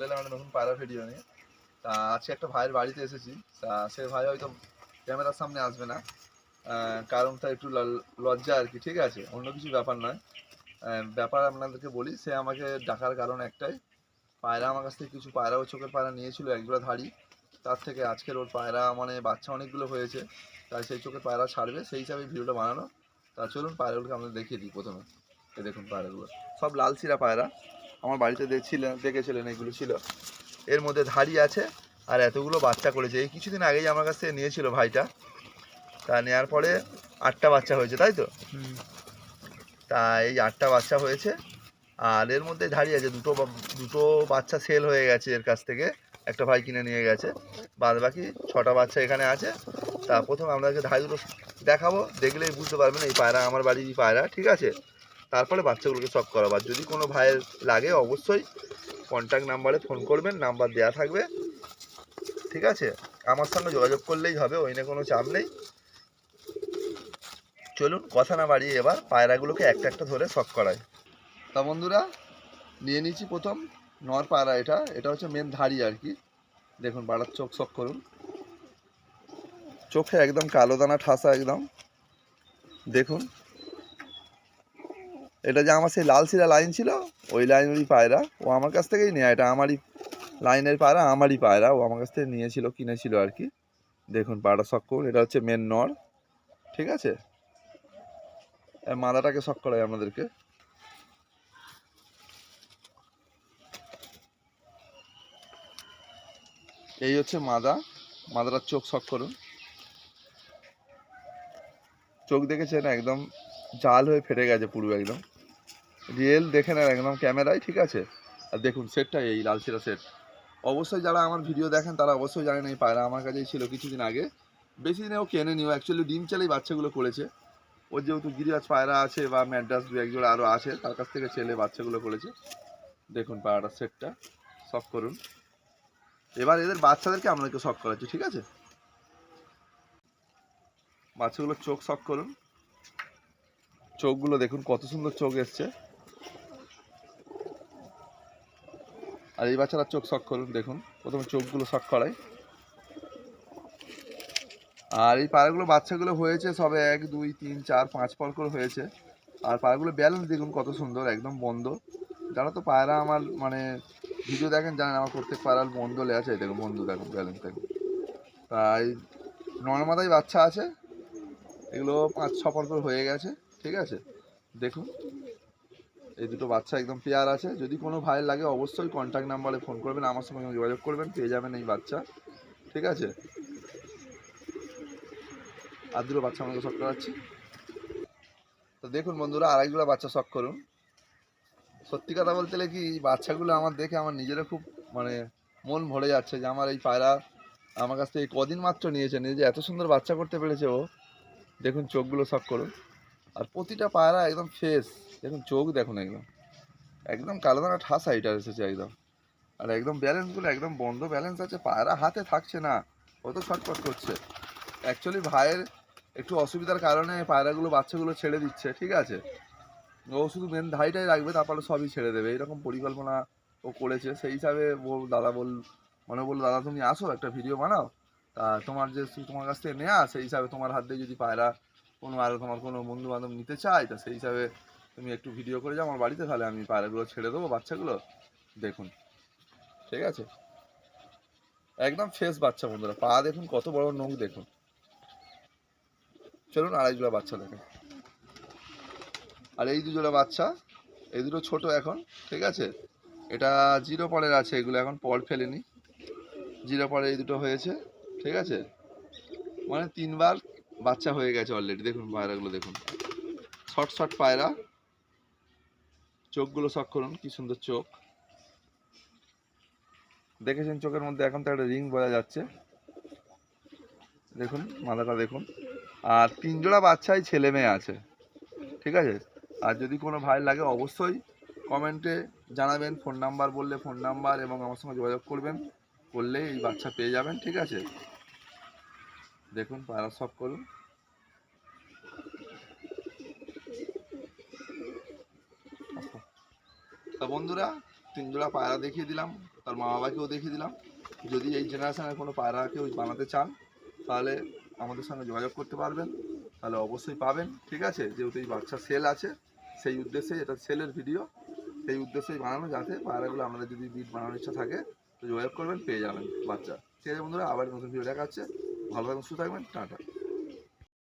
চলে এলাম একটা নতুন পায়রা ভিডিও নিয়ে। তা আজকে একটা ভাইয়ের বাড়িতে এসেছি। তা সে ভাই হয়তো ক্যামেরার সামনে আসবে না। আহ, কারণটা একটু লজ্জা আর কি ঠিক আছে? অন্য কিছু ব্যাপার নয়। ব্যাপার আপনাদেরকে বলি সে আমাকে ডাকার কারণ একটাই। পায়রা আমার কাছ থেকে কিছু পায়রা ও চোখের পায়রা নিয়েছিল একজোড়া ধাড়ি। তার থেকে আজকের ওর পায়রা মানে বাচ্চা অনেকগুলো হয়েছে। তাই সেই চোখের পায়রা ছাড়বে সেই হিসাবে ভিডিওটা বানানো তা চলুন পায়রাগুলোকে আমরা দেখিয়ে দিই প্রথমে। এই দেখুন পায়রাগুলো। সব লাল সিরা পায়রা। আমার বাড়িতে দেখছিলেন দেখেছিলেন এগুলো ছিল। এর মধ্যে ধাড়ি আছে আর এতগুলো বাচ্চা করেছে। এই কিছুদিন আগেই আমার কাছ থেকে নিয়েছিল ভাইটা। তা নেওয়ার পরে আটটা বাচ্চা হয়েছে তাই তো? তা এই আটটা বাচ্চা হয়েছে। আর এর মধ্যে ধাড়ি আছে দুটো দুটো বাচ্চা সেল হয়ে গেছে এর কাছ থেকে। একটা ভাই কিনে নিয়ে গেছে। বাদ বাকি ছটা বাচ্চা এখানে আছে। তা প্রথম আপনাকে ধাড়ি দুটো দেখাবো। দেখলেই বুঝতে পারবেন এই পায়রা আমার বাড়ির পায়রা ঠিক আছে? তারপরে বাচ্চাগুলোকে সব করাবার যদি কোনো ভাইয়ের লাগে, অবশ্যই কন্ট্যাক্ট নাম্বারে ফোন করবেন নাম্বার দেওয়া থাকবে। ঠিক আছে? আমার সঙ্গে যোগাযোগ করলেই হবে, ওই নিয়ে কোনো চাপ নেই। চলুন, কথা না বাড়িয়ে এবার পায়রাগুলোকে একটা একটা ধরে শখ করাই। তা বন্ধুরা, নিয়ে নিচ্ছি প্রথম, নর পায়রা এটা। এটা হচ্ছে মেন ধাড়ি আর কি। দেখুন বাড়ার চোখ শখ করুন। চোখে একদম কালো দানা ঠাসা একদম। দেখুন এটা যে আমার সেই লাল শিরা লাইন ছিল, ওই লাইনেরই পায়রা। ও আমার কাছ থেকেই নেয়, এটা আমারই লাইনের পায়রা, আমারই পায়রা। ও আমার কাছ থেকে নিয়েছিল, কিনেছিল আর কি। দেখুন, পায়রা শখ এটা হচ্ছে মেন নর, ঠিক আছে? মাদাটাকে শখ করাই আমাদেরকে। এই হচ্ছে মাদা। মাদাটার চোখ শখ করুন। চোখ দেখেছেন? একদম জাল হয়ে ফেটে গেছে পুরো একদম। রিয়েল দেখে নেন একদম ক্যামেরায়, ঠিক আছে? আর দেখুন সেটটা এই লালচিরা সেট অবশ্যই যারা আমার ভিডিও দেখেন, তারা অবশ্যই জানেন এই পায়রা আমার কাছেই ছিল কিছুদিন আগে। বেশি দিনে ও কেনে নিও অ্যাকচুয়ালি ডিম চালেই বাচ্চাগুলো করেছে। ওর যেহেতু গিরিবাজ পায়রা আছে বা ম্যাড্রাস দু একজোড়া আরও আছে, তার কাছ থেকে ছেলে বাচ্চাগুলো করেছে। দেখুন পায়রাটার সেটটা সফ করুন। এবার এদের বাচ্চাদেরকে আপনাদেরকে শখ করাচ্ছি, ঠিক আছে? বাচ্চাগুলোর চোখ শখ করুন। চোখগুলো দেখুন, কত সুন্দর চোখ এসছে। আর এই বাচ্চারা চোখ শখ করুন, দেখুন। প্রথমে চোখগুলো শখ করাই। আর এই পায়রাগুলো বাচ্চাগুলো হয়েছে সবে এক, দুই, তিন, চার, পাঁচ পর করে হয়েছে। আর পায়রাগুলো ব্যালেন্স দেখুন কত সুন্দর, একদম বন্ধ। যারা তো পায়রা আমার মানে ভিডিও দেখেন, জানেন আমার প্রত্যেক পায়রার বন্ধ লে আছে দেখুন, বন্ধু দেখুন ব্যালেন্স দেখুন। তাই নর্মাদাই বাচ্চা আছে, এগুলো পাঁচ, ছ পর করে হয়ে গেছে, ঠিক আছে? দেখুন। এই দুটো বাচ্চা একদম পেয়ার আছে। যদি কোনো ভাইয়ের লাগে, অবশ্যই কন্ট্যাক্ট নাম্বারে ফোন করবেন, আমার সঙ্গে যোগাযোগ করবেন, পেয়ে যাবেন এই বাচ্চা। ঠিক আছে? আর দুটো বাচ্চা আমাকে শখ করাচ্ছি। তো দেখুন বন্ধুরা, আরেকগুলো বাচ্চা শখ করুন। সত্যি কথা বলতে গেলে কি বাচ্চাগুলো আমার দেখে আমার নিজেরও খুব মানে মন ভরে যাচ্ছে যে আমার এই পায়রা আমার কাছ থেকে কদিন মাত্র নিয়েছে, নিয়ে যে এত সুন্দর বাচ্চা করতে পেরেছে ও। দেখুন চোখগুলো শখ করুন। আর প্রতিটা পায়রা একদম ফ্রেশ দেখুন, চোখ দেখুন একদম। একদম কালো দানা ঠাসা এটা এসেছে একদম। আর একদম ব্যালেন্সগুলো একদম বন্ধ ব্যালেন্স আছে, পায়রা হাতে থাকছে না। ও তো ছটফট করছে। অ্যাকচুয়ালি ভাইয়ের একটু অসুবিধার কারণে পায়রাগুলো, বাচ্চাগুলো ছেড়ে দিচ্ছে, ঠিক আছে? ও শুধু মেন ধাইটাই রাখবে, তারপরে সবই ছেড়ে দেবে। এরকম পরিকল্পনা ও করেছে। সেই হিসাবে বল দাদা বল, মনে বলল, দাদা, তুমি আসো, একটা ভিডিও বানাও। তা তোমার যে, তোমার কাছ থেকে নেওয়া সেই হিসাবে তোমার হাত দিয়ে যদি পায়রা কোনো আরও তোমার কোনো বন্ধু বান্ধব নিতে চায়, তা সেই হিসাবে তুমি একটু ভিডিও করে যাও আমার বাড়িতে, তাহলে আমি পায়রাগুলো ছেড়ে দেবো, বাচ্চাগুলো। দেখুন, ঠিক আছে? একদম ফ্রেশ বাচ্চা বন্ধুরা, পা দেখুন, কত বড় নখ দেখুন। চলুন আড়াই জোড়া বাচ্চা দেখেন আর এই দু জোড়া বাচ্চা, এই দুটো ছোট এখন, ঠিক আছে? এটা জিরো পরের আছে, এগুলো এখন পর ফেলেনি। জিরো পরে এই দুটো হয়েছে, ঠিক আছে? মানে তিনবার বাচ্চা হয়ে গেছে অলরেডি দেখুন পায়রাগুলো, দেখুন। শর্ট শর্ট পায়রা। চোখগুলো শখ করুন কি সুন্দর চোখ। দেখেছেন চোখের মধ্যে এখন তো একটা রিং বোঝা যাচ্ছে। দেখুন, মাথাটা দেখুন। আর তিন জোড়া বাচ্চাই ছেলে মেয়ে আছে, ঠিক আছে? আর যদি কোনো ভাই লাগে, অবশ্যই কমেন্টে জানাবেন, ফোন নাম্বার বললে ফোন নাম্বার এবং আমার সঙ্গে যোগাযোগ করবেন করলে এই বাচ্চা পেয়ে যাবেন, ঠিক আছে? দেখুন, পায়রা সব করুন। তা বন্ধুরা তিন জোড়া পায়রা দেখিয়ে দিলাম, তার মা বাবাকেও দেখিয়ে দিলাম। যদি এই জেনারেশনের কোনো পায়রা কেউ বানাতে চান, তাহলে আমাদের সঙ্গে যোগাযোগ করতে পারবেন। তাহলে অবশ্যই পাবেন, ঠিক আছে? যেহেতু এই বাচ্চা সেল আছে, সেই উদ্দেশ্যে এটা সেলের ভিডিও সেই উদ্দেশ্যেই বানানো, যাতে পায়রাগুলো আপনাদের যদি বিট বানানোর ইচ্ছা থাকে, তো যোগাযোগ করবেন, পেয়ে যাবেন বাচ্চা। ঠিক আছে বন্ধুরা, আবার নতুন ভিডিও দেখা হচ্ছে ভালো থাকবেন সুস্থ থাকবেন টাটা